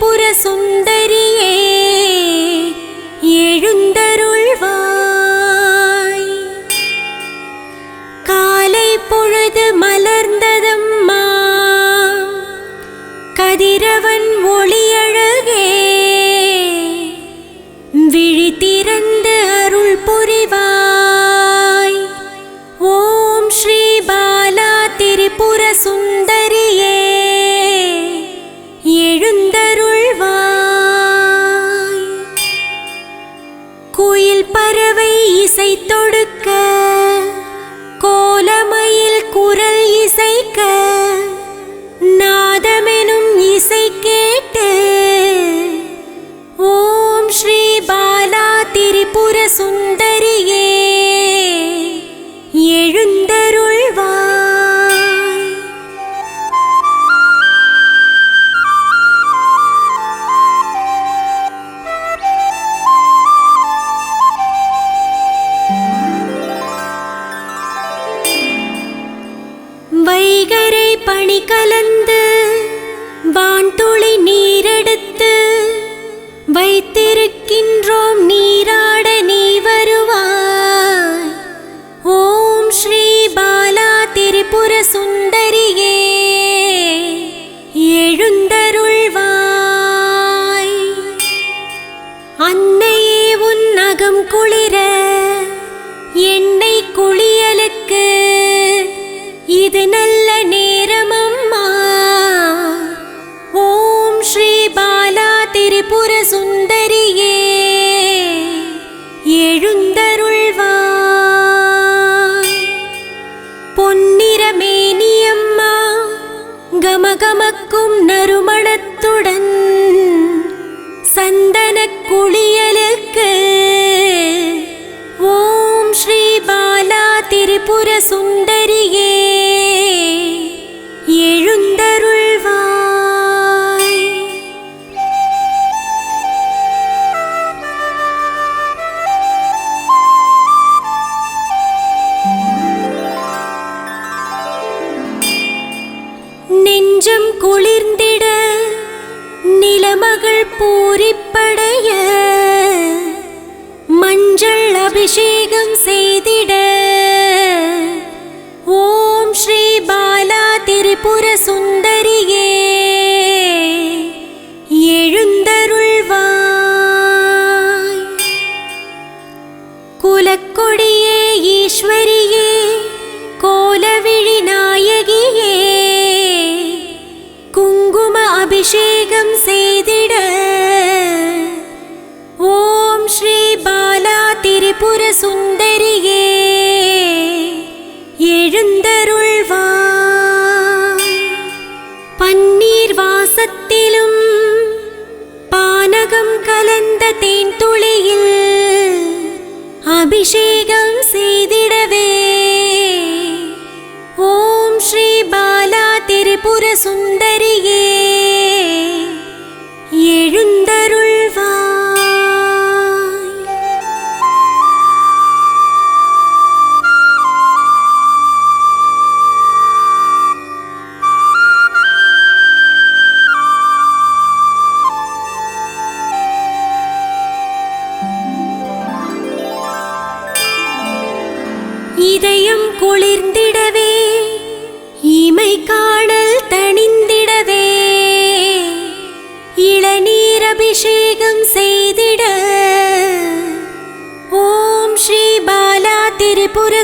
திரிபுர சுந்தரியே எழுந்தருள்வாய். காலை பொழுது மலர்ந்ததம்மா கதிரவன் ஒளியழகே. விழித்திறந்து அருள் புரிவாய். ஓம் ஸ்ரீ பாலா திரிபுர சுந்தரி தொடுக்க கோலமையில் குரல் இசைக்க நாதமெனும் இசை கேட்டு ஓம் ஸ்ரீ பாலா திரிபுர சுந்த சுந்தரியே எழுந்தருள்வாய். பொன்னிறமேனியம்மா கமகமக்கும் நறுமணத்துடன் சந்தன குளியலுக்கு. ஓம் ஸ்ரீ பாலா திரிபுர சுந்தரியே எழுந்த மஞ்சள் அபிஷேகம் செய்திட. ஓம் ஸ்ரீ பாலா திரிபுர சுந்தரியே திரிபுர சுந்தரியே எழுந்தருள்வா பன்னீர் வாசத்திலும் பானகம் கலந்த தேன் துளியில் அபிஷேகம் செய்திடவே. ஓம் ஸ்ரீ பாலா திரிபுர சுந்தரியே திரிபுர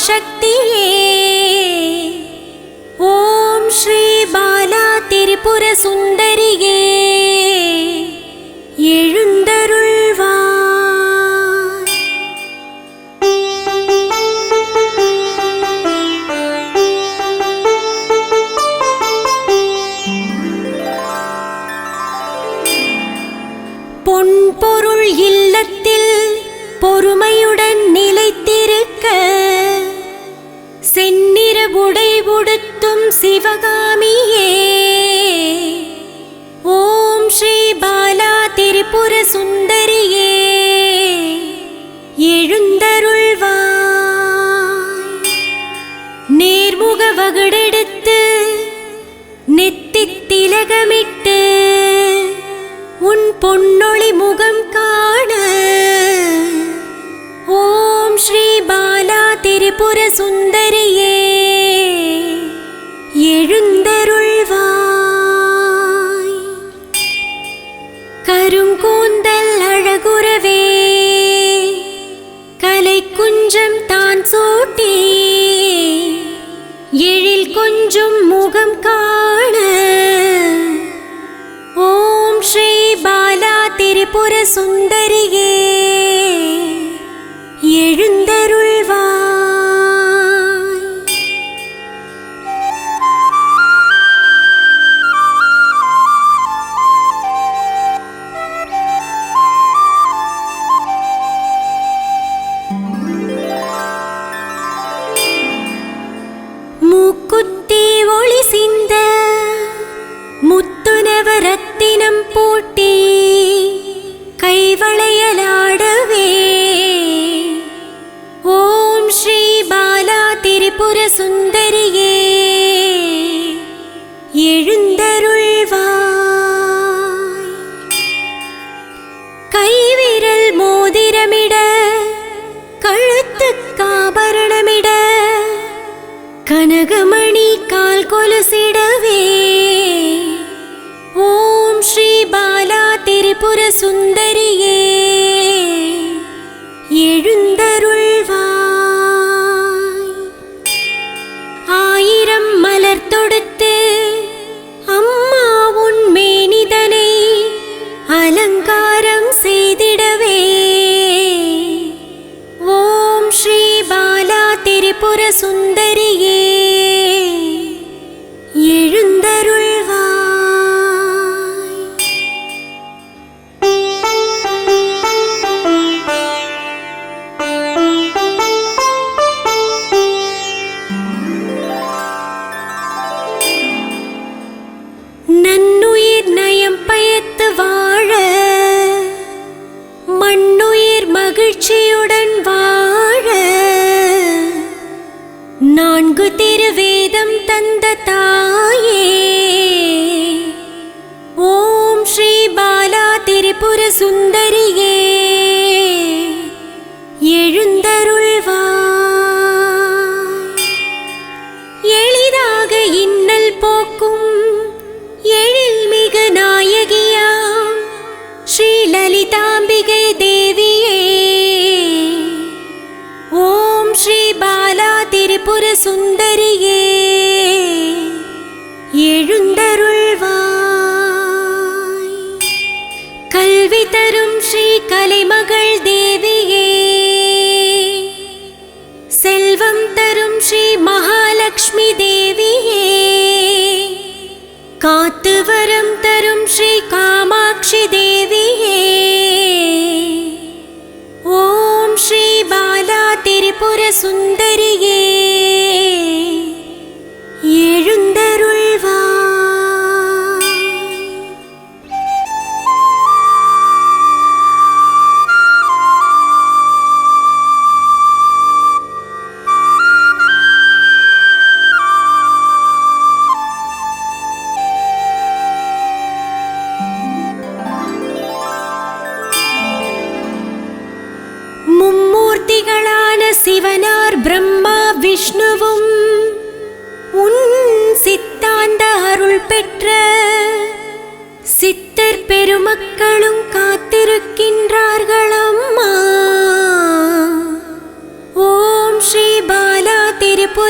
பராசக்தியே ஓம் ஸ்ரீ பாலா திரிபுர சுந்தரியே. எழுந்தருள்வா பொன் பொருள் இல்லத்தில் பொறுமையுடன் சிவகாமியே. ஓம் ஸ்ரீ பாலா திரிபுர சுந்தரியே. எழுந்தருள்வாய். நேர்முக வகுடெடுத்து நெத்தி திலகமிட்டு உன் பொன்னொளி முகம் காண. ஓம் ஸ்ரீ பாலா திரிபுர சுந்தரியே. கொஞ்சம் முகம் காண. ஓம் ஸ்ரீ பாலா திரிபுர சுந்தரியே. எழுந்தருள் மோதிரமிட கழுத்துக் காபரணமிட கனகமணி கால் கொலுசிடவே. ஓம் ஸ்ரீ பாலா திரிபுர சுந்தரியே எழுந்தருள்வாய். ஆயிரம் மலர் தொடுத்து அம்மா உன் மேனிதனை அலங்கார திரிபுர திரிபுர சுந்தரியே எழுந்தருள்வாய். எளிதாக இன்னல் போக்கும் எழில் மிக நாயகியாம். ஸ்ரீலலிதாம்பிகை தேவியே ஓம் ஸ்ரீ பாலா திரிபுர சுந்தரியே எழு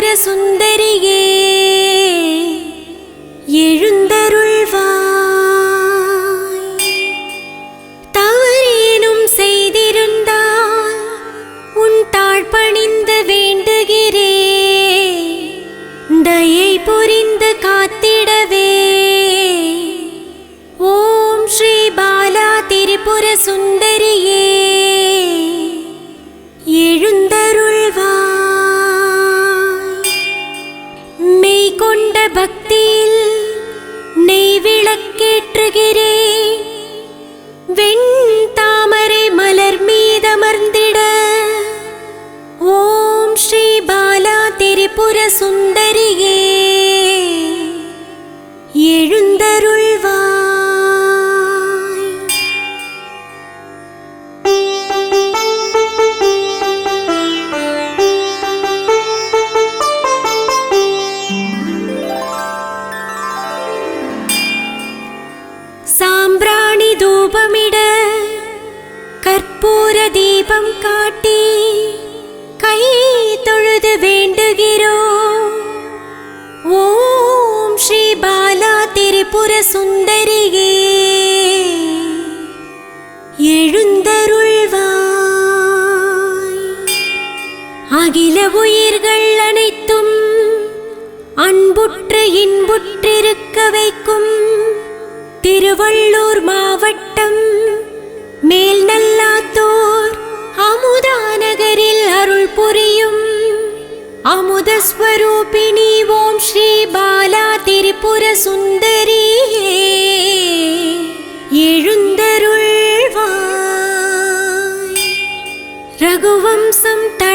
திரிபுர சுந்தரியே எழுந்தருள்வாய். தவறேனும் செய்திருந்தால் உன் தாழ்பணிந்து வேண்டுகிறே. தயை புரிந்து காத்திடவே. ஓம் ஸ்ரீ பாலா திரிபுர திரிபுர திரிபுர சுந்தரியே எழுந்தருள்வாய். சாம்பிராணி தூபமிட கற்பூர தீபம் காண திரிபுர சுந்தரியே எழுந்தருள்வாய். அகில உயிர்கள் அனைத்தும் அன்புற்று இன்புற்றிருக்க வைக்கும் திருவள்ளூர் மாவட்டம் மேல் நல்லாத்தூர் அமுதா நகரில் அருள் புரியும் அமுதஸ்வரூபிணி ஓம் ஸ்ரீ பாலா திரிபுர சுந்தரியே எழுந்தருள்வாய். ரகுவம்சம் த